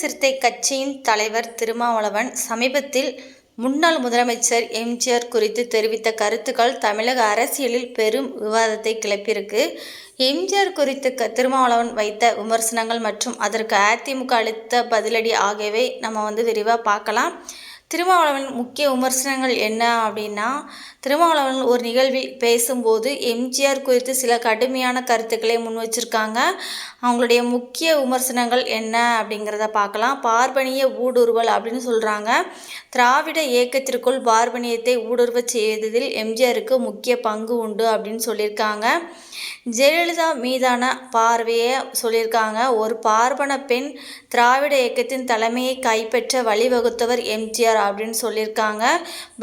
சிறுத்தை கட்சியின் தலைவர் திருமாவளவன் சமீபத்தில் முன்னாள் முதலமைச்சர் எம்ஜிஆர் குறித்து தெரிவித்த கருத்துக்கள் தமிழக அரசியலில் பெரும் விவாதத்தை கிளப்பியிருக்கு. எம்ஜிஆர் குறித்து க திருமாவளவன் வைத்த விமர்சனங்கள் மற்றும் அதற்கு அதிமுக அளித்த பதிலடி ஆகியவை நம்ம வந்து விரிவாக பார்க்கலாம். திருமாவளவன் முக்கிய விமர்சனங்கள் என்ன அப்படின்னா திருமாவளவன் ஒரு நிகழ்வில் பேசும்போது எம்ஜிஆர் குறித்து சில கடுமையான கருத்துக்களை முன் வச்சிருக்காங்க. அவங்களுடைய முக்கிய விமர்சனங்கள் என்ன அப்படிங்கிறத பார்க்கலாம். பார்ப்பனிய ஊடுருவல் அப்படின்னு சொல்கிறாங்க திராவிட இயக்கத்திற்குள் பார்ப்பனியத்தை ஊடுருவ செய்ததில் எம்ஜிஆருக்கு முக்கிய பங்கு உண்டு அப்படின்னு சொல்லியிருக்காங்க. ஜெயலலிதா மீதான பார்வையை சொல்லியிருக்காங்க. ஒரு பார்ப்பன பெண் திராவிட இயக்கத்தின் தலைமையை கைப்பற்ற வழிவகுத்தவர் எம்ஜிஆர் அப்படின்னு சொல்லியிருக்காங்க.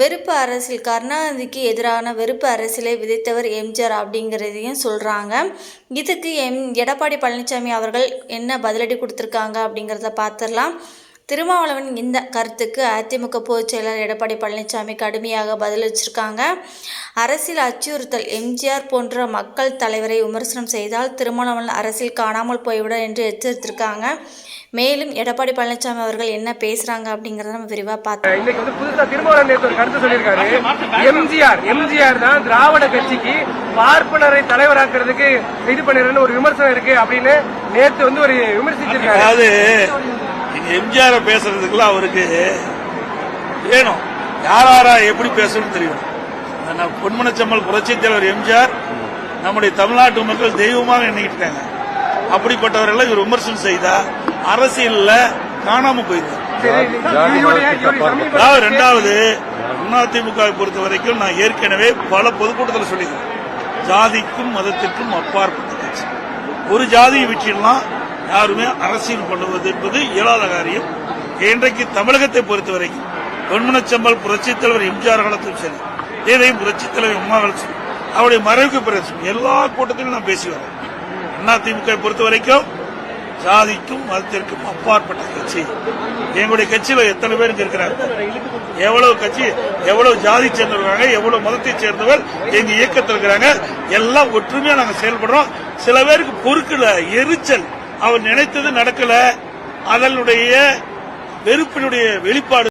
வெறுப்பு அரசியல் கருணாநிதிக்கு எதிரான வெறுப்பு அரசியலை விதைத்தவர் எம்ஜிஆர் அப்படிங்கிறதையும் சொல்கிறாங்க இதுக்கு எம் எடப்பாடி பழனிசாமி அவர்கள் என்ன பதிலடி கொடுத்துருக்காங்க அப்படிங்கிறத பார்த்துடலாம். திருமாவளவன் இந்த கருத்துக்கு அதிமுக பொதுச் செயலர் எடப்பாடி பழனிசாமி கடுமையாக பதிலளிச்சிருக்காங்க அரசியல் அச்சுறுத்தல் எம்ஜிஆர் போன்ற மக்கள் தலைவரை விமர்சனம் செய்தால் திருமாவளவன் அரசியல் காணாமல் போய்விடும் என்று எச்சரித்திருக்காங்க. மேலும் எடப்பாடி பழனிசாமி அவர்கள் என்ன பேசுறாங்க அப்படிங்கறத நம்ம விரிவா பார்த்தோம் இன்னைக்கு வந்து புதுசா திருமாவளவன் நேத்து ஒரு கருத்து சொல்லியிருக்காரு. எம்ஜிஆர் எம்ஜிஆர் தான் திராவிட கட்சிக்கு பார்ப்பனரை தலைவராக்குறதுக்கு இது பண்ணிடுறேன்னு ஒரு விமர்சனம் இருக்கு அப்படின்னு நேத்து வந்து ஒரு விமர்சிச்சிருக்காரு. எம்ஜிஆர் பேசுறதுக்குள்ள அவருக்கு வேணும். யார் யாரா எப்படி பேசணும்னு தெரியும். பொன்மனச்சம்மல் புரட்சித் தலைவர் எம்ஜிஆர் நம்முடைய தமிழ்நாட்டு மக்கள் தெய்வமாக எண்ணிக்கிட்டாங்க. இருக்காங்க அப்படிப்பட்டவர்கள் இவர் விமர்சனம் செய்தா அரசியல்ல காணாம போயிருந்தார் ரெண்டாவது அதிமுக பொறுத்த வரைக்கும் நான் ஏற்கனவே பல பொதுக்கூட்டத்தில் சொல்லியிருக்கேன். ஜாதிக்கும் மதத்திற்கும் அப்பாற்பட்ட கட்சி. ஒரு ஜாதியை விட்டுலாம் யாருமே அரசியல் பண்ணுவது என்பது இயலாத காரியம். இன்றைக்கு தமிழகத்தை பொறுத்தவரைக்கும் பொன்முனச்சம்பல் புரட்சித் தலைவர் எம்ஜிஆர் காலத்தும் சரி இதையும் புரட்சித் தலைவர் அம்மா காலத்தும் சரி அவருடைய மறைவுக்கு பிறகு எல்லா கூட்டத்திலும் நான் பேசி வரேன். அதிமுக பொறுத்த வரைக்கும் ஜாதிக்கும் மதத்திற்கும் அப்பாற்பட்ட கட்சி. எங்களுடைய கட்சியில எத்தனை பேர் இருக்கிறாங்க? எவ்வளவு கட்சி எவ்வளவு ஜாதி சேர்ந்தவர்கள் எவ்வளவு மதத்தை சேர்ந்தவர் எங்க இயக்கத்தில் இருக்கிறாங்க எல்லாம் ஒற்றுமையா நாங்க செயல்படுறோம். சில பேருக்கு பொறுக்கல எரிச்சல் அவர் நினைத்தது நடக்கல. அதனுடைய வெறுப்பினுடைய வெளிப்பாடு